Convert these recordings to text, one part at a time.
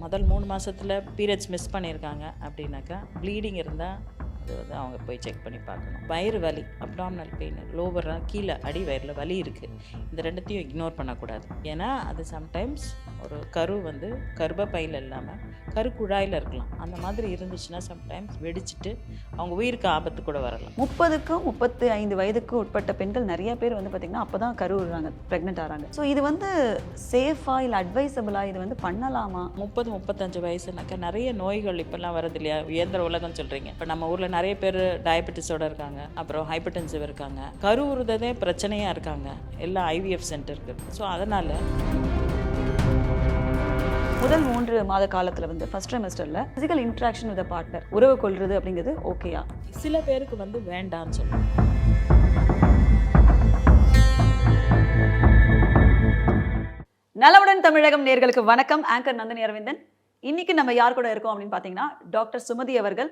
முதல் மூணு மாதத்தில் பீரியட்ஸ் மிஸ் பண்ணியிருக்காங்க அப்படின்னாக்கா ப்ளீடிங் இருந்தால் அது வந்து அவங்க போய் செக் பண்ணி பார்க்கணும். வயிறு வலி அப்டாமினல் பெயின் லோவராக கீழே அடி வயிறில் வலி இருக்குது இந்த ரெண்டுத்தையும் இக்னோர் பண்ணக்கூடாது. ஏன்னா அது சம்டைம்ஸ் ஒரு கரு வந்து கர்ப்பப்பையில் இல்லாமல் கருக்குழாயில் இருக்கலாம். அந்த மாதிரி இருந்துச்சுன்னா சம்டைம்ஸ் வெடிச்சிட்டு அவங்க உயிருக்கு ஆபத்து கூட வரலாம். முப்பதுக்கும் முப்பத்து ஐந்து வயதுக்கு உட்பட்ட பெண்கள் நிறைய பேர் வந்து பார்த்திங்கன்னா அப்போ தான் கருவுறாங்க ப்ரெக்னென்ட் ஆகிறாங்க ஸோ இது வந்து சேஃபா இல்லை அட்வைசபிளா இது வந்து பண்ணலாமா? முப்பது முப்பத்தஞ்சு வயசுனாக்கா நிறைய நோய்கள் இப்போல்லாம் வருது இல்லையா? இயந்திர உலகம் சொல்கிறீங்க இப்போ நம்ம ஊரில் நிறைய பேர் டயபெட்டிஸோட இருக்காங்க அப்புறம் ஹைப்பர்டென்சிவ் இருக்காங்க. கருவுறுததே பிரச்சனையாக இருக்காங்க. எல்லாம் ஐவிஎஃப் சென்டருக்கு ஸோ அதனால் முதல் மூன்று மாத காலத்தில் வந்து ஃபர்ஸ்ட் ட்ரைமஸ்டரில் ஃபிசிக்கல் இன்ட்ராக்ஷன் வித் பார்ட்னர் உறவு கொள்றது அப்படிங்கிறது ஓகேயா சில பேருக்கு வந்து வேண்டான்னு சொல்லுவாங்க. நலவுடன் தமிழகம் நேர்களுக்கு வணக்கம். ஆங்கர் நந்தினி அரவிந்தன். இன்னைக்கு நம்ம யார் கூட இருக்கோம் அப்படின்னு பார்த்தீங்கன்னா டாக்டர் சுமதி அவர்கள்.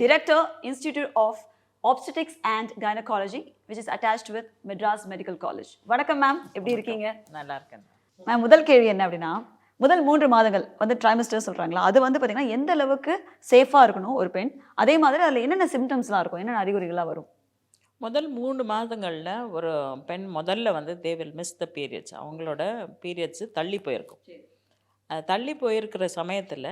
Director institute of obstetrics and gynaecology which is attached with Madras medical college வணக்கம் மேம் எப்படி இருக்கீங்க? நல்லா இருக்கேன் மேம் முதல் கேள்வி என்ன அப்படின்னா முதல் மூன்று மாதங்கள் வந்து ட்ரைமஸ்டர் சொல்கிறாங்களா அது வந்து பார்த்தீங்கன்னா எந்த அளவுக்கு சேஃபாக இருக்கணும் ஒரு பெண்? அதே மாதிரி அதில் என்னென்ன சிம்டம்ஸ்லாம் இருக்கும்? என்னென்ன அறிகுறிகளாக வரும்? முதல் மூணு மாதங்களில் ஒரு பெண் முதல்ல வந்து they will miss the periods அவங்களோட பீரியட்ஸு தள்ளி போயிருக்கும். தள்ளி போயிருக்கிற சமயத்தில்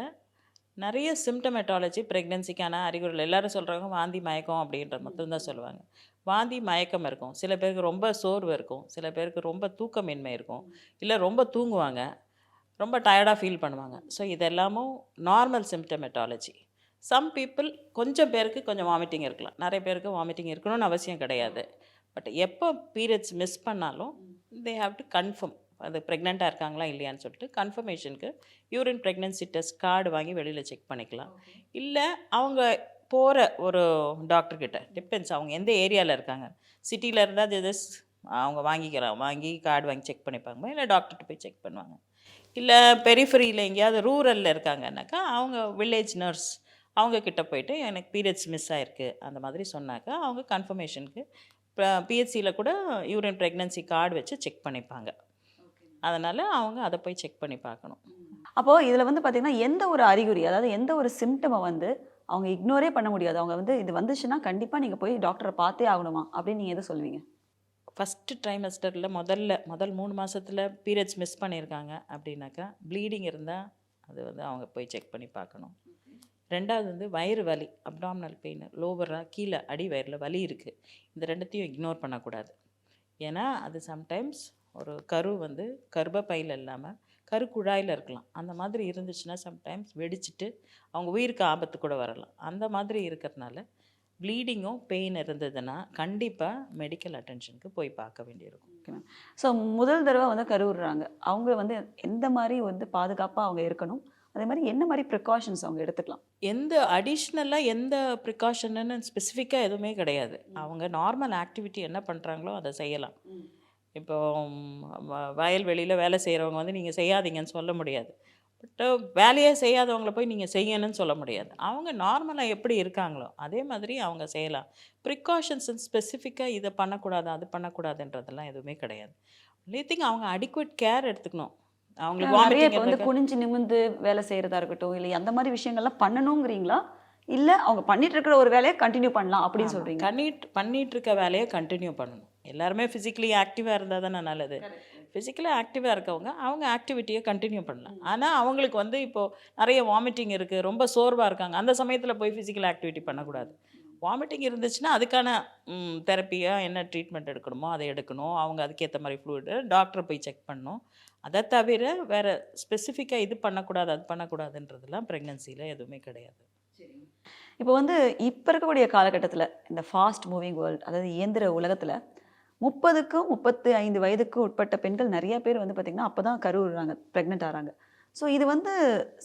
நிறைய சிம்டமெட்டாலஜி ப்ரெக்னென்சிக்கான அறிகுறிகள். எல்லாரும் சொல்கிறாங்க வாந்தி மயக்கம் அப்படின்ற மட்டும்தான் சொல்லுவாங்க. வாந்தி மயக்கம் இருக்கும். சில பேருக்கு ரொம்ப சோர்வு இருக்கும். சில பேருக்கு ரொம்ப தூக்கமின்மை இருக்கும். இல்லை ரொம்ப தூங்குவாங்க. ரொம்ப டயர்டாக ஃபீல் பண்ணுவாங்க. ஸோ இதெல்லாமும் நார்மல் சிம்டமெட்டாலஜி சம் பீப்புள் கொஞ்சம் பேருக்கு கொஞ்சம் வாமிட்டிங் இருக்கலாம். நிறைய பேருக்கு வாமிட்டிங் இருக்கணும்னு அவசியம் கிடையாது. பட் எப்போ பீரியட்ஸ் மிஸ் பண்ணாலும் தே ஹாவ் டு கன்ஃபார்ம் அது ப்ரெக்னெண்ட்டாக இருக்காங்களா இல்லையான்னு சொல்லிட்டு கன்ஃபர்மேஷனுக்கு யூரின் ப்ரெக்னன்சி டெஸ்ட் கார்டு வாங்கி வெளியில் செக் பண்ணிக்கலாம். இல்லை அவங்க போகிற ஒரு டாக்டர் கிட்ட டிபெண்ட்ஸ் அவங்க எந்த ஏரியாவில் இருக்காங்க. சிட்டியில் இருந்தால் ஜஸ்ட் அவங்க வாங்கிக்கலாம் வாங்கி கார்டு வாங்கி செக் பண்ணிப்பாங்க. இல்லை டாக்டர்கிட்ட போய் செக் பண்ணுவாங்க. இல்லை பெரிஃபரியில் எங்கேயாவது ரூரலில் இருக்காங்கன்னாக்கா அவங்க வில்லேஜ் நர்ஸ் அவங்க கிட்ட போயிட்டு எனக்கு பீரியட்ஸ் மிஸ் ஆயிருக்கு அந்த மாதிரி சொன்னாக்கா அவங்க கன்ஃபர்மேஷனுக்கு பிஹெச்சியில் கூட யூரின் ப்ரெக்னன்சி கார்டு வச்சு செக் பண்ணிப்பாங்க. அதனால் அவங்க அதை போய் செக் பண்ணி பார்க்கணும் அப்போ இதில் வந்து பார்த்தீங்கன்னா எந்த ஒரு அறிகுறி அதாவது எந்த ஒரு சிம்டமை வந்து அவங்க இக்னோரே பண்ண முடியாது. அவங்க வந்து இது வந்துச்சுன்னா கண்டிப்பாக நீங்கள் போய் டாக்டரை பார்த்தே ஆகணுமா? அப்படின்னு நீங்கள் எதை சொல்லுவீங்க? ஃபஸ்ட்டு ட்ரைமஸ்டரில் முதல்ல முதல் மூணு மாதத்தில் பீரியட்ஸ் மிஸ் பண்ணியிருக்காங்க அப்படின்னாக்கா ப்ளீடிங் இருந்தால் அது வந்து அவங்க போய் செக் பண்ணி பார்க்கணும் ரெண்டாவது வந்து வயிறு வலி அப்டாமினல் பெயின் லோவராக கீழே அடி வயிறில் வலி இருக்குது இந்த ரெண்டுத்தையும் இக்னோர் பண்ணக்கூடாது. ஏன்னா அது சம்டைம்ஸ் ஒரு கரு வந்து கர்ப்பப்பையில் இல்லாமல் கருக்குழாயில் இருக்கலாம். அந்த மாதிரி இருந்துச்சுன்னா சம்டைம்ஸ் வெடிச்சிட்டு அவங்க உயிருக்கு ஆபத்து கூட வரலாம். அந்த மாதிரி இருக்கிறதுனால ப்ளீடிங்கும் பெயின் இருந்ததுன்னா கண்டிப்பாக மெடிக்கல் அட்டென்ஷனுக்கு போய் பார்க்க வேண்டியிருக்கும். ஓகே மேம் ஸோ முதல் தடவை வந்து கருவுறாங்க அவங்க வந்து எந்த மாதிரி வந்து பாதுகாப்பாக அவங்க இருக்கணும்? அதே மாதிரி என்ன மாதிரி ப்ரிகாஷன்ஸ் அவங்க எடுத்துக்கலாம்? எந்த அடிஷ்னலாக எந்த ப்ரிகாஷன்னு ஸ்பெசிஃபிக்காக எதுவுமே கிடையாது. அவங்க நார்மல் ஆக்டிவிட்டி என்ன பண்ணுறாங்களோ அதை செய்யலாம். இப்போ வயல்வெளியில் வேலை செய்கிறவங்க வந்து நீங்கள் செய்யாதீங்கன்னு சொல்ல முடியாது. பட் வேலையே செய்யாதவங்கள போய் நீங்கள் செய்யணும்னு சொல்ல முடியாது. அவங்க நார்மலாக எப்படி இருக்காங்களோ அதே மாதிரி அவங்க செய்யலாம். ப்ரிகாஷன்ஸ் ஸ்பெசிஃபிக்காக இதை பண்ணக்கூடாது அது பண்ணக்கூடாதுன்றதெல்லாம் எதுவுமே கிடையாது. ஒன்லி திங் அவங்க அடிக்குவேட் கேர் எடுத்துக்கணும். அவங்களுக்கு நிறைய வந்து குனிஞ்சு நிமிந்து வேலை செய்கிறதா இருக்கட்டும் இல்லை அந்த மாதிரி விஷயங்கள்லாம் பண்ணணுங்கிறீங்களா? இல்லை அவங்க பண்ணிட்டு இருக்கிற ஒரு வேலையை கண்டினியூ பண்ணலாம் அப்படின்னு சொல்கிறீங்க பண்ணிட்டு பண்ணிட்டு இருக்க வேலையை கண்டினியூ பண்ணணும். எல்லாருமே ஃபிசிக்கலி ஆக்டிவாக இருந்தால் தானே நல்லது. ஃபிசிக்கலாக ஆக்டிவாக இருக்கவங்க அவங்க ஆக்டிவிட்டியை கண்டினியூ பண்ணலாம். ஆனால் அவங்களுக்கு வந்து இப்போது நிறைய வாமிட்டிங் இருக்குது ரொம்ப சோர்வாக இருக்காங்க. அந்த சமயத்தில் போய் ஃபிசிக்கல் ஆக்டிவிட்டி பண்ணக்கூடாது. வாமிட்டிங் இருந்துச்சுன்னா அதுக்கான தெரப்பியாக என்ன ட்ரீட்மெண்ட் எடுக்கணுமோ அதை எடுக்கணும். அவங்க அதுக்கேற்ற மாதிரி ஃப்ளூயிடு டாக்டரை போய் செக் பண்ணணும். அதை தவிர வேறு ஸ்பெசிஃபிக்காக இது பண்ணக்கூடாது அது பண்ணக்கூடாதுன்றதெல்லாம் ப்ரெக்னென்சியில் எதுவுமே கிடையாது. இப்போ வந்து இப்போ இருக்கக்கூடிய காலகட்டத்தில் இந்த ஃபாஸ்ட் மூவிங் வேர்ல்ட் அதாவது இயந்திர உலகத்தில் முப்பதுக்கும் முப்பத்து ஐந்து வயதுக்கு உட்பட்ட பெண்கள் நிறைய பேர் வந்து பார்த்திங்கன்னா அப்போ தான் கருவுறாங்க ப்ரெக்னென்ட் ஆகிறாங்க ஸோ இது வந்து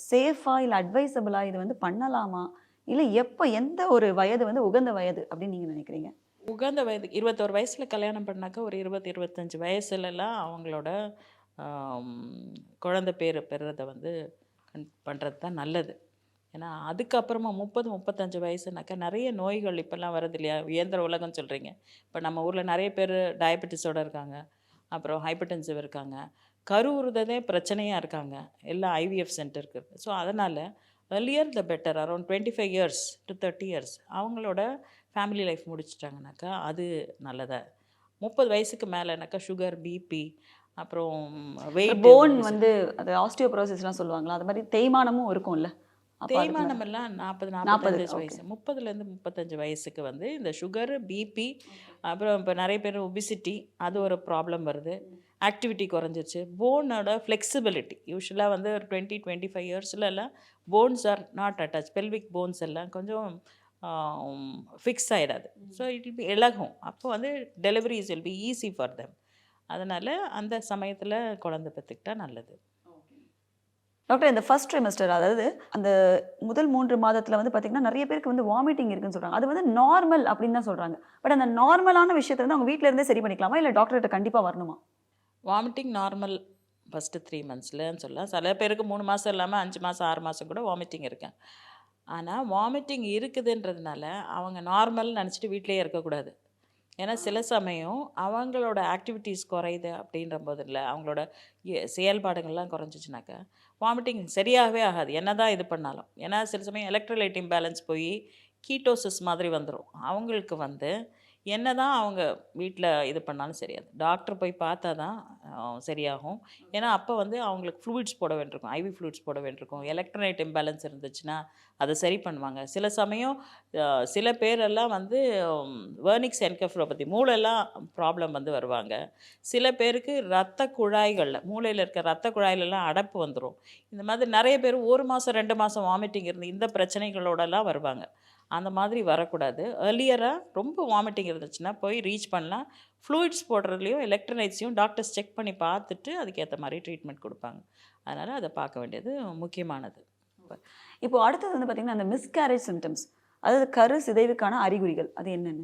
சேஃபாக இல்லை அட்வைசபிளாக இது வந்து பண்ணலாமா? இல்லை எப்போ எந்த ஒரு வயது வந்து உகந்த வயது அப்படின்னு நீங்கள் நினைக்கிறீங்க? உகந்த வயது இருபத்தோரு வயசில் கல்யாணம் பண்ணாக்கா ஒரு இருபது இருபத்தஞ்சி வயசுலலாம் அவங்களோட குழந்தை பேர் பெறுறதை வந்து பண்ணுறது தான் நல்லது. ஏன்னா அதுக்கப்புறமா முப்பது முப்பத்தஞ்சு வயசுனாக்கா நிறைய நோய்கள் இப்போல்லாம் வருது இல்லையா? இயந்திர உலகம் சொல்கிறீங்க இப்போ நம்ம ஊரில் நிறைய பேர் டயபெட்டிஸோட இருக்காங்க. அப்புறம் ஹைப்பர்டென்சிவ் இருக்காங்க. கருவுறுததே பிரச்சனையாக இருக்காங்க. எல்லாம் ஐவிஎஃப் சென்டருக்கு ஸோ அதனால் earlier the better around twenty five years to thirty years அவங்களோட ஃபேமிலி லைஃப் முடிச்சிட்டாங்கனாக்கா அது நல்லதா? முப்பது வயசுக்கு மேலேனாக்கா சுகர் பிபி அப்புறம் வெயிட் போன் வந்து அது ஆஸ்டியோபரோசிஸ்லாம் சொல்லுவாங்களா? அது மாதிரி தேய்மானமும் இருக்கும்ல? தேய்மானம் எல்லாம் நாற்பது நாற்பது, நாற்பத்தஞ்சு வயசு முப்பதுலேருந்து முப்பத்தஞ்சு வயசுக்கு வந்து இந்த சுகர் பிபி அப்புறம் இப்போ நிறைய பேர் ஒபிசிட்டி அது ஒரு ப்ராப்ளம் வருது. ஆக்டிவிட்டி குறைஞ்சிருச்சு. போனோட ஃப்ளெக்சிபிலிட்டி யூஸ்வலாக வந்து ஒரு twenty twenty five இயர்ஸ்லலாம் bones are not attach pelvic bones எல்லாம் கொஞ்சம் ஃபிக்ஸ் ஆகிடாது ஸோ இட் பி இலகும். அப்போ வந்து deliveries will be easy for them அதனால் அந்த சமயத்தில் குழந்தை பெற்றுக்கிட்டா நல்லது. டாக்டர் இந்த ஃபர்ஸ்ட் ட்ரைமஸ்டர் அதாவது அந்த முதல் மூன்று மாதத்தில் வந்து பார்த்திங்கன்னா நிறைய பேருக்கு வந்து வாமிட்டிங் இருக்குன்னு சொல்கிறாங்க அது வந்து நார்மல் அப்படின்னு தான் சொல்கிறாங்க பட் அந்த நார்மலான விஷயத்தை வந்து அவங்க வீட்டிலேருந்தே இருந்தே சரி பண்ணிக்கலாமா? இல்லை டாக்டர்கிட்ட கண்டிப்பாக வரணுமா? வாமிட்டிங் நார்மல் ஃபஸ்ட்டு த்ரீ மந்த்ஸ்லன்னு சொல்லலாம். சில பேருக்கு மூணு மாதம் இல்லாமல் அஞ்சு மாதம் ஆறு மாதம் கூட வாமிட்டிங் இருக்கேன் ஆனால் வாமிட்டிங் இருக்குதுன்றதுனால அவங்க நார்மல் நினச்சிட்டு வீட்டிலேயே இருக்கக்கூடாது. ஏன்னா சில சமயம் அவங்களோட ஆக்டிவிட்டீஸ் குறையுது அப்படின்ற போதில் அவங்களோட செயல்பாடுகள்லாம் குறைஞ்சிச்சுனாக்கா வாமிட்டிங் சரியாகவே ஆகாது. என்ன தான் இது பண்ணாலும். ஏன்னா சில சமயம் எலக்ட்ரோலைட் இம்பேலன்ஸ் போய் கீட்டோசிஸ் மாதிரி வந்துடும் அவங்களுக்கு வந்து என்ன தான் அவங்க வீட்டில் இது பண்ணாலும் சரியாது டாக்டர் போய் பார்த்தா தான் சரியாகும். ஏன்னா அப்போ வந்து அவங்களுக்கு ஃப்ளூயிட்ஸ் போட வேண்டியிருக்கும் ஐவி ஃப்ளூயிட்ஸ் போட வேண்டியிருக்கும். எலக்ட்ரோனைட் இம்பேலன்ஸ் இருந்துச்சுன்னா அதை சரி பண்ணுவாங்க. சில சமயம் சில பேரெல்லாம் வந்து வேர்னிக்ஸ் என்கெஃப்ரோபதி மூளைலாம் ப்ராப்ளம் வந்து வருவாங்க. சில பேருக்கு ரத்த குழாய்களில் மூளையில் இருக்க ரத்த குழாயிலெல்லாம் அடைப்பு வந்துடும் இந்த மாதிரி நிறைய பேர் ஒரு மாதம் ரெண்டு மாதம் வாமிட்டிங் இருந்து இந்த பிரச்சனைகளோடலாம் வருவாங்க. அந்த மாதிரி வரக்கூடாது. ஏர்லியராக ரொம்ப வாமிட்டிங் இருந்துச்சுன்னா போய் ரீச் பண்ணலாம். ஃப்ளூயிட்ஸ் போடுறதுலையும் எலக்ட்ரோனைட்ஸையும் டாக்டர்ஸ் செக் பண்ணி பார்த்துட்டு அதுக்கேற்ற மாதிரி ட்ரீட்மெண்ட் கொடுப்பாங்க. அதனால் அதை பார்க்க வேண்டியது முக்கியமானது. இப்போ அடுத்தது வந்து பாத்தீங்கன்னா அந்த மிஸ்கேரேஜ் சிம்டம்ஸ் அதாவது கரு சிதைவுக்கான அறிகுறிகள் அது என்னென்ன?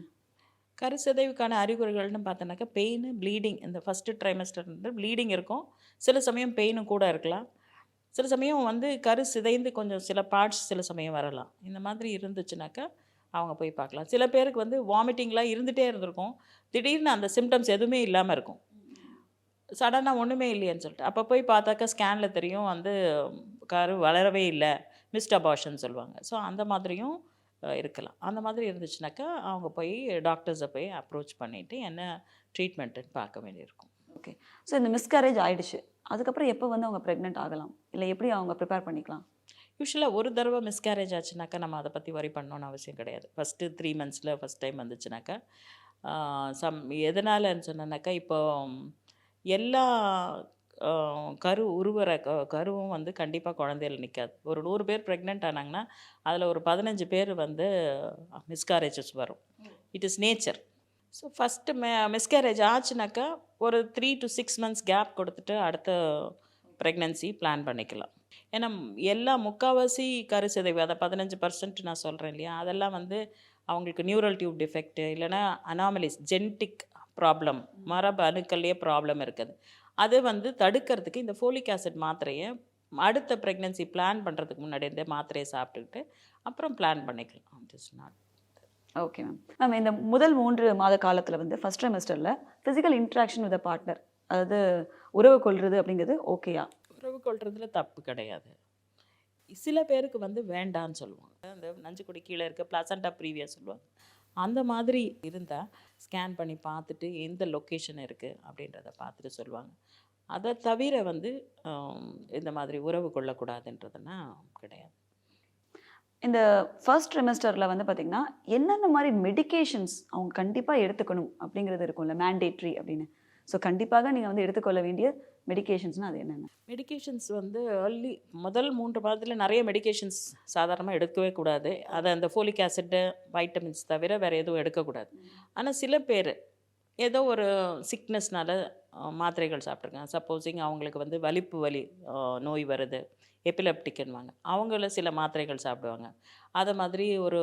கருச்சிதைவுக்கான அறிகுறிகள்னு பார்த்தோன்னாக்கா பெயின் ப்ளீடிங் இந்த ஃபஸ்ட்டு ட்ரைமஸ்டர் வந்து ப்ளீடிங் இருக்கும். சில சமயம் பெயினும் கூட இருக்கலாம். சில சமயம் வந்து கரு சிதைந்து கொஞ்சம் சில பார்ட்ஸ் சில சமயம் வரலாம். இந்த மாதிரி இருந்துச்சுனாக்கா அவங்க போய் பார்க்கலாம். சில பேருக்கு வந்து வாமிட்டிங்லாம் இருந்துகிட்டே இருந்திருக்கும். திடீர்னு அந்த சிம்டம்ஸ் எதுவுமே இல்லாமல் இருக்கும். சடனாக ஒன்றுமே இல்லையேன்னு சொல்லிட்டு. அப்போ போய் பார்த்தாக்கா ஸ்கேனில் தெரியும் வந்து கரு வளரவே இல்லை. மிஸ்ட் அபார்ஷன் சொல்லுவாங்க. ஸோ அந்த மாதிரியும் இருக்கலாம். அந்த மாதிரி இருந்துச்சுனாக்கா அவங்க போய் டாக்டர்ஸை போய் அப்ரோச் பண்ணிவிட்டு என்ன ட்ரீட்மெண்ட்டுன்னு பார்க்க வேண்டியிருக்கும். ஓகே ஸோ இந்த மிஸ்கேரேஜ் ஆயிடுச்சு. அதுக்கப்புறம் எப்போ வந்து அவங்க ப்ரெக்னென்ட் ஆகலாம்? இல்லை எப்படி அவங்க ப்ரிப்பேர் பண்ணிக்கலாம்? யூஸ்வலாக ஒரு தடவை மிஸ்கேரேஜ் ஆச்சுனாக்கா நம்ம அதை பற்றி வரி பண்ணணும்னு அவசியம் கிடையாது. ஃபஸ்ட்டு த்ரீ மந்த்ஸில் ஃபஸ்ட் டைம் வந்துச்சுனாக்கா சம் எதனாலன்னு சொன்னனாக்கா இப்போ எல்லா கரு உருவற க- கருவும் வந்து கண்டிப்பாக குழந்தையில நிற்காது ஒரு நூறு பேர் ப்ரெக்னென்ட் ஆனாங்கன்னா அதில் ஒரு பதினஞ்சு பேர் வந்து மிஸ்கேரேஜஸ் வரும். It is nature so first மெ மிஸ்கேரேஜ் ஆச்சுனாக்கா ஒரு three to six months gap கொடுத்துட்டு அடுத்த ப்ரெக்னன்சி பிளான் பண்ணிக்கலாம். ஏன்னா எல்லா முக்கால்வாசி கருச்சிதைவு அதை பதினஞ்சு பர்சன்ட் நான் சொல்கிறேன் இல்லையா? அதெல்லாம் வந்து அவங்களுக்கு நியூரல் டியூப் டிஃபெக்ட் இல்லைன்னா அனாமலிஸ் ஜென்டிக் ப்ராப்ளம் மரபு அணுக்கள்லேயே ப்ராப்ளம் இருக்குது. அது வந்து தடுக்கிறதுக்கு இந்த ஃபோலிக் ஆசிட் மாத்திரையை அடுத்த ப்ரெக்னன்சி பிளான் பண்ணுறதுக்கு முன்னாடி இருந்தே மாத்திரையை சாப்பிட்டுக்கிட்டு அப்புறம் பிளான் பண்ணிக்கலாம். It is not okay ma'am ma'am இந்த முதல் மூன்று மாத காலத்தில் வந்து ஃபஸ்ட் செமஸ்டரில் ஃபிசிக்கல் இன்ட்ராக்ஷன் வித் பார்ட்னர் அதாவது உறவு கொள்வது அப்படிங்கிறது ஓகேயா உறவு கொள்றதுல தப்பு கிடையாது. சில பேருக்கு வந்து வேண்டான்னு சொல்லுவாங்க. அந்த நஞ்சுக்குடி கீழே இருக்க பிளாசண்டா ப்ரீவியா சொல்லுவாங்க. அந்த மாதிரி இருந்தால் ஸ்கேன் பண்ணி பார்த்துட்டு எந்த லொக்கேஷன் இருக்குது அப்படின்றத பார்த்துட்டு சொல்லுவாங்க. அதை தவிர வந்து இந்த மாதிரி உறவு கொள்ளக்கூடாதுன்றதுன்னா கிடையாது. இந்த ஃபர்ஸ்ட் ட்ரிமெஸ்டரில் வந்து பார்த்திங்கன்னா என்னென்ன மாதிரி மெடிகேஷன்ஸ் அவங்க கண்டிப்பாக எடுத்துக்கணும் அப்படிங்கிறது இருக்கும்ல மேண்டேட்ரி அப்படின்னு. ஸோ கண்டிப்பாக நீங்கள் வந்து எடுத்துக்கொள்ள வேண்டிய மெடிகேஷன்ஸ்னால் அது என்னென்ன? மெடிகேஷன்ஸ் வந்து ஏர்லி முதல் மூன்று மாதத்தில் நிறைய மெடிகேஷன்ஸ் சாதாரணமாக எடுக்கவே கூடாது. அதை அந்த ஃபோலிக் ஆசிட்டு வைட்டமின்ஸ் தவிர வேறு எதுவும் எடுக்கக்கூடாது. ஆனால் சில பேர் ஏதோ ஒரு சிக்னஸ்னால மாத்திரைகள் சாப்பிட்ருக்காங்க சப்போஸிங் அவங்களுக்கு வந்து வலிப்பு வலி நோய் வருது எபிலெப்டிக்னுவாங்க அவங்கள சில மாத்திரைகள் சாப்பிடுவாங்க. அதை மாதிரி ஒரு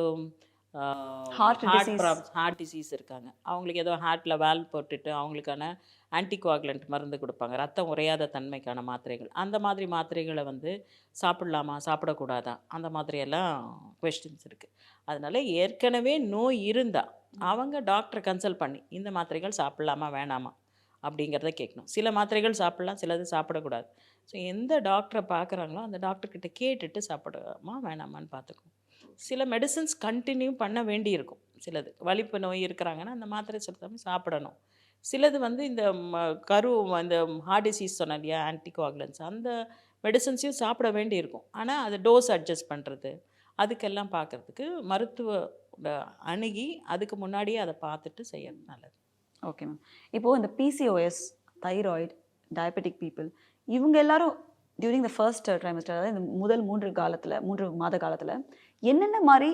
Heart disease. ஹார்ட் டிசீஸ் இருக்காங்க. அவங்களுக்கு ஏதோ ஹார்ட்டில் வால்வ் போட்டுட்டு அவங்களுக்கான ஆன்டிகுவாகுலண்ட் மருந்து கொடுப்பாங்க. ரத்தம் உறையாத தன்மைக்கான மாத்திரைகள். அந்த மாதிரி மாத்திரைகளை வந்து சாப்பிடலாமா சாப்பிடக்கூடாதா? அந்த மாதிரியெல்லாம் கொஸ்டின்ஸ் இருக்குது அதனால ஏற்கனவே நோய் இருந்தால் அவங்க டாக்டரை கன்சல்ட் பண்ணி இந்த மாத்திரைகள் சாப்பிடலாமா வேணாமா? அப்படிங்கிறத கேட்கணும். சில மாத்திரைகள் சாப்பிட்லாம் சிலது சாப்பிடக்கூடாது. ஸோ எந்த டாக்டரை பார்க்குறாங்களோ அந்த டாக்டர்கிட்ட கேட்டுட்டு சாப்பிடலாமா வேணாமான்னு பார்த்துக்கணும் சில மெடிசன்ஸ் கண்டினியூ பண்ண வேண்டியிருக்கும். சிலது. வலிப்பு நோய் இருக்கிறாங்கன்னா அந்த மாத்திரை செலுத்தாமல் சாப்பிடணும். சிலது வந்து இந்த ம கரு அந்த ஹார்ட் டிசீஸ் சொன்னேன் இல்லையா ஆன்டிகோகுலன்ஸ் அந்த மெடிசன்ஸையும் சாப்பிட வேண்டியிருக்கும். ஆனால் அது டோஸ் அட்ஜஸ்ட் பண்ணுறது அதுக்கெல்லாம் பார்க்குறதுக்கு மருத்துவ அணுகி அதுக்கு முன்னாடியே அதை பார்த்துட்டு செய்யறது நல்லது. ஓகே மேம் இப்போது இந்த பிசிஓஎஸ் தைராய்டு டயபெட்டிக் பீப்புள் இவங்க எல்லாரும் டியூரிங் த ஃபர்ஸ்ட் ட்ரைமஸ்டர் அதாவது இந்த முதல் மூன்று காலத்தில் மூன்று மாத காலத்தில் என்னென்ன மாதிரி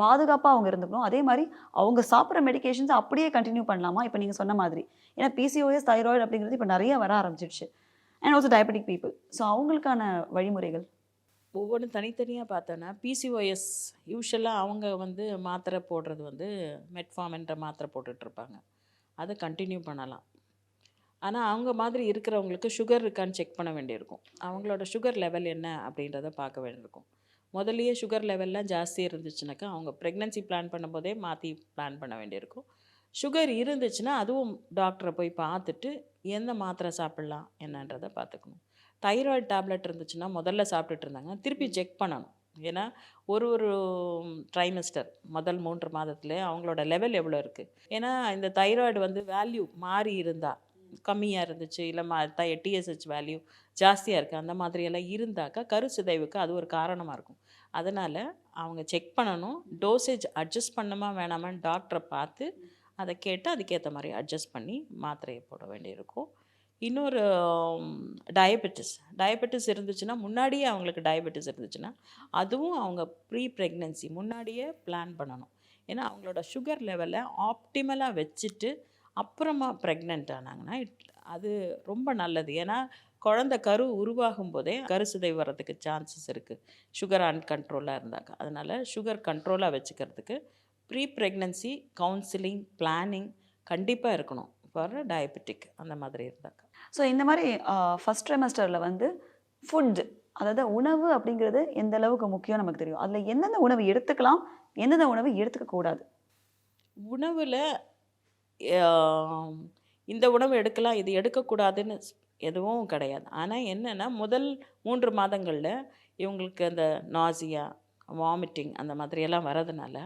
பாதுகாப்பாக அவங்க இருந்துக்கணும்? அதே மாதிரி அவங்க சாப்பிட்ற மெடிக்கேஷன்ஸ் அப்படியே கண்டினியூ பண்ணலாமா? இப்போ நீங்கள் சொன்ன மாதிரி. ஏன்னா பிசிஓஎஸ் தைராய்டு அப்படிங்கிறது இப்போ நிறைய வர ஆரம்பிச்சிடுச்சு. And also diabetic people so அவங்களுக்கான வழிமுறைகள்? ஒவ்வொன்றும் தனித்தனியாக பார்த்தோன்னா பிசிஓஎஸ் யூஸ்வலாக அவங்க வந்து மாத்திரை போடுறது வந்து மெட்ஃபார்ம்ன்ற மாத்திரை போட்டுட்ருப்பாங்க அதை கண்டினியூ பண்ணலாம். ஆனால் அவங்க மாதிரி இருக்கிறவங்களுக்கு சுகர் இருக்கான்னு செக் பண்ண வேண்டியிருக்கும். அவங்களோட சுகர் லெவல் என்ன அப்படின்றத பார்க்க வேண்டியிருக்கும். முதல்லையே சுகர் லெவல்லாம் ஜாஸ்தி இருந்துச்சுனாக்கா அவங்க ப்ரெக்னன்சி பிளான் பண்ணும்போதே மாற்றி பிளான் பண்ண வேண்டியிருக்கும். சுகர் இருந்துச்சுன்னா அதுவும் டாக்டரை போய் பார்த்துட்டு எந்த மாத்திரை சாப்பிட்லாம் என்னன்றதை பார்த்துக்கணும். தைராய்டு டேப்லெட் இருந்துச்சுன்னா முதல்ல சாப்பிட்டுட்டு இருந்தாங்க. திருப்பி செக் பண்ணணும். ஏன்னா ஒரு ஒரு ட்ரைமஸ்டர் முதல் மூன்று மாதத்துல அவங்களோட லெவல் எவ்வளோ இருக்குது ஏன்னா இந்த தைராய்டு வந்து வேல்யூ மாறி இருந்தால் கம்மியாக இருந்துச்சு இல்லை மா டிஎஸ்ஹெச் வேல்யூ ஜாஸ்தியாக இருக்குது அந்த மாதிரியெல்லாம் இருந்தாக்கா கரு சிதைவுக்கு அது ஒரு காரணமாக இருக்கும். அதனால் அவங்க செக் பண்ணணும் டோசேஜ் அட்ஜஸ்ட் பண்ணுமா வேணாமான்னு டாக்டரை பார்த்து அதை கேட்டு அதுக்கேற்ற மாதிரி அட்ஜஸ்ட் பண்ணி மாத்திரையை போட வேண்டியிருக்கும். இன்னொரு டயபெட்டிஸ் டயபெட்டிஸ் இருந்துச்சுன்னா முன்னாடியே அவங்களுக்கு டயபெட்டிஸ் இருந்துச்சுன்னா அதுவும் அவங்க ப்ரீ ப்ரெக்னென்சி முன்னாடியே பிளான் பண்ணணும். ஏன்னா அவங்களோட சுகர் லெவலை ஆப்டிமலாக வச்சுட்டு அப்புறமா ப்ரெக்னென்ட் ஆனாங்கன்னா அது ரொம்ப நல்லது. ஏன்னா குழந்தை கரு உருவாகும் போதே கரு சிதைவு வர்றதுக்கு சான்சஸ் இருக்குது சுகர் அன்கண்ட்ரோலாக இருந்தாக்கா. அதனால் சுகர் கண்ட்ரோலாக வச்சுக்கிறதுக்கு ப்ரீ ப்ரெக்னன்சி கவுன்சிலிங் பிளானிங் கண்டிப்பாக இருக்கணும். ஃபார் டயபெட்டிக் அந்த மாதிரி இருந்தாக்கா. ஸோ இந்த மாதிரி ஃபஸ்ட் ட்ரைமஸ்டரில் வந்து ஃபுட் அதாவது உணவு அப்படிங்கிறது எந்த அளவுக்கு முக்கியம் நமக்கு தெரியும்? அதில் எந்தெந்த உணவு எடுத்துக்கலாம் எந்தெந்த உணவு எடுத்துக்கக்கூடாது உணவில் இந்த உணவு எடுக்கலாம் இது எடுக்கக்கூடாதுன்னு எதுவும் கிடையாது. ஆனால் என்னென்னா முதல் மூன்று மாதங்களில் இவங்களுக்கு அந்த நாசியா வாமிட்டிங் அந்த மாதிரியெல்லாம் வரதுனால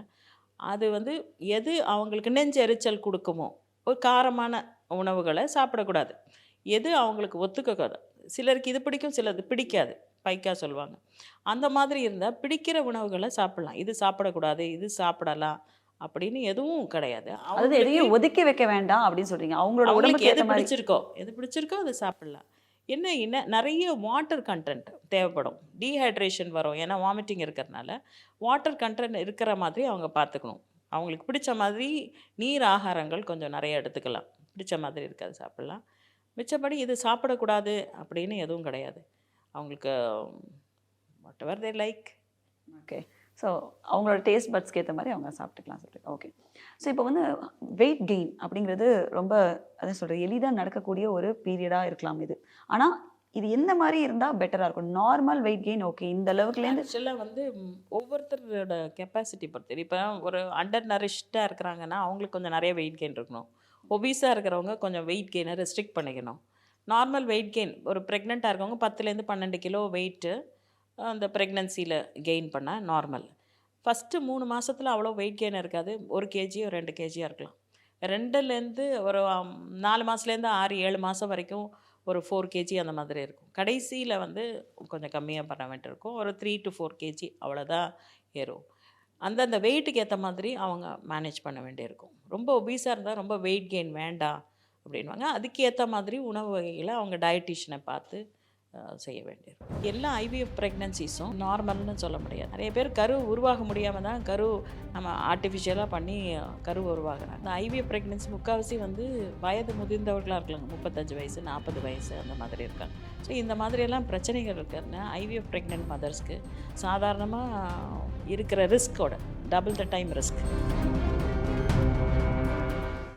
அது வந்து எது அவங்களுக்கு நெஞ்செரிச்சல் கொடுக்குமோ ஒரு காரமான உணவுகளை சாப்பிடக்கூடாது. எது அவங்களுக்கு ஒத்துக்கக்கூடாது. சிலருக்கு இது பிடிக்கும் சிலது பிடிக்காது. பைக்கா சொல்லுவாங்க. அந்த மாதிரி இருந்தால் பிடிக்கிற உணவுகளை சாப்பிடலாம். இது சாப்பிடக்கூடாது இது சாப்பிடலாம் அப்படின்னு எதுவும் கிடையாது. அதாவது எதையும் ஒதுக்கி வைக்க வேண்டாம் அப்படின்னு சொல்றீங்க. அவங்களோட உடம்புக்கு எது பிடிச்சிருக்கோ எது பிடிச்சிருக்கோ அதை சாப்பிடலாம். என்ன என்ன நிறைய வாட்டர் கண்டென்ட் தேவைப்படும். டீஹைட்ரேஷன் வரும். ஏன்னா வாமிட்டிங் இருக்கிறதுனால வாட்டர் கண்டென்ட் இருக்கிற மாதிரி அவங்க பார்த்துக்கணும். அவங்களுக்கு பிடிச்ச மாதிரி நீர் ஆகாரங்கள் கொஞ்சம் நிறைய எடுத்துக்கலாம். பிடிச்ச மாதிரி இருக்காது சாப்பிடலாம். மிச்சப்படி இது சாப்பிடக்கூடாது அப்படின்னு எதுவும் கிடையாது. அவங்களுக்கு whatever they like okay so அவங்களோட டேஸ்ட் பட்ஸ்க்கு ஏற்ற மாதிரி அவங்க சாப்பிட்டுக்கலாம் சொல்லிட்டு. ஓகே ஸோ இப்போ வந்து வெயிட் கெயின் அப்படிங்கிறது ரொம்ப அதான் சொல்கிறேன் எளிதாக நடக்கக்கூடிய ஒரு பீரியடாக இருக்கலாம் இது. ஆனால் இது எந்த மாதிரி இருந்தால் பெட்டராக இருக்கும்? நார்மல் வெயிட் கெயின் ஓகே இந்த அளவுக்குலேருந்து ஆக்சுவலாக வந்து ஒவ்வொருத்தரோட கெப்பாசிட்டி பொறுத்து. இப்போ ஒரு அண்டர் நரிஷ்டாக இருக்கிறாங்கன்னா அவங்களுக்கு கொஞ்சம் நிறைய வெயிட் கெயின் இருக்கணும். ஒபீஸாக இருக்கிறவங்க கொஞ்சம் வெயிட் கெயினை ரெஸ்ட்ரிக்ட் பண்ணிக்கணும். நார்மல் வெயிட் கெயின் ஒரு ப்ரெக்னெண்ட்டாக இருக்கவங்க பத்துலேருந்து பன்னெண்டு கிலோ வெயிட்டு அந்த ப்ரெக்னன்சியில் கெயின் பண்ண நார்மல் ஃபஸ்ட்டு மூணு மாதத்தில் அவ்வளோ வெயிட் கெயின் இருக்காது. ஒரு கேஜியோ ரெண்டு கேஜியாக இருக்கலாம். ரெண்டுலேருந்து ஒரு நாலு மாதத்துலேருந்து ஆறு ஏழு மாதம் வரைக்கும் ஒரு ஃபோர் கேஜி அந்த மாதிரி இருக்கும். கடைசியில் வந்து கொஞ்சம் கம்மியாக பண்ண வேண்டியிருக்கும். ஒரு த்ரீ டு ஃபோர் கேஜி அவ்வளோதான் ஏறும். அந்தந்த வெயிட்டுக்கு ஏற்ற மாதிரி அவங்க மேனேஜ் பண்ண வேண்டியிருக்கும். ரொம்ப ஒபீஸாக இருந்தால் ரொம்ப வெயிட் கெயின் வேண்டாம் அப்படின்வாங்க அதுக்கு ஏற்ற மாதிரி உணவு வகைகளை அவங்க டயட்டிஷியனை பார்த்து செய்ய வேண்டியிருக்கும். எல்லா ஐவிஎஃப் ப்ரெக்னன்சிஸும் நார்மல்னு சொல்ல முடியாது. நிறைய பேர் கரு உருவாக முடியாமல் தான் கரு நம்ம ஆர்டிஃபிஷியலாக பண்ணி கரு உருவாகிறாங்க. இந்த ஐவிஎஃப் ப்ரெக்னன்சி முக்கால்வாசி வந்து வயது முதிர்ந்தவர்களாக இருக்காங்க. முப்பத்தஞ்சு வயசு நாற்பது வயசு அந்த மாதிரி இருக்காங்க. ஸோ இந்த மாதிரியெல்லாம் பிரச்சனைகள் இருக்கிறதுனா ஐவிஎஃப் ப்ரெக்னென்ட் மதர்ஸ்க்கு சாதாரணமாக இருக்கிற ரிஸ்க்கோட டபுள் த டைம் ரிஸ்க்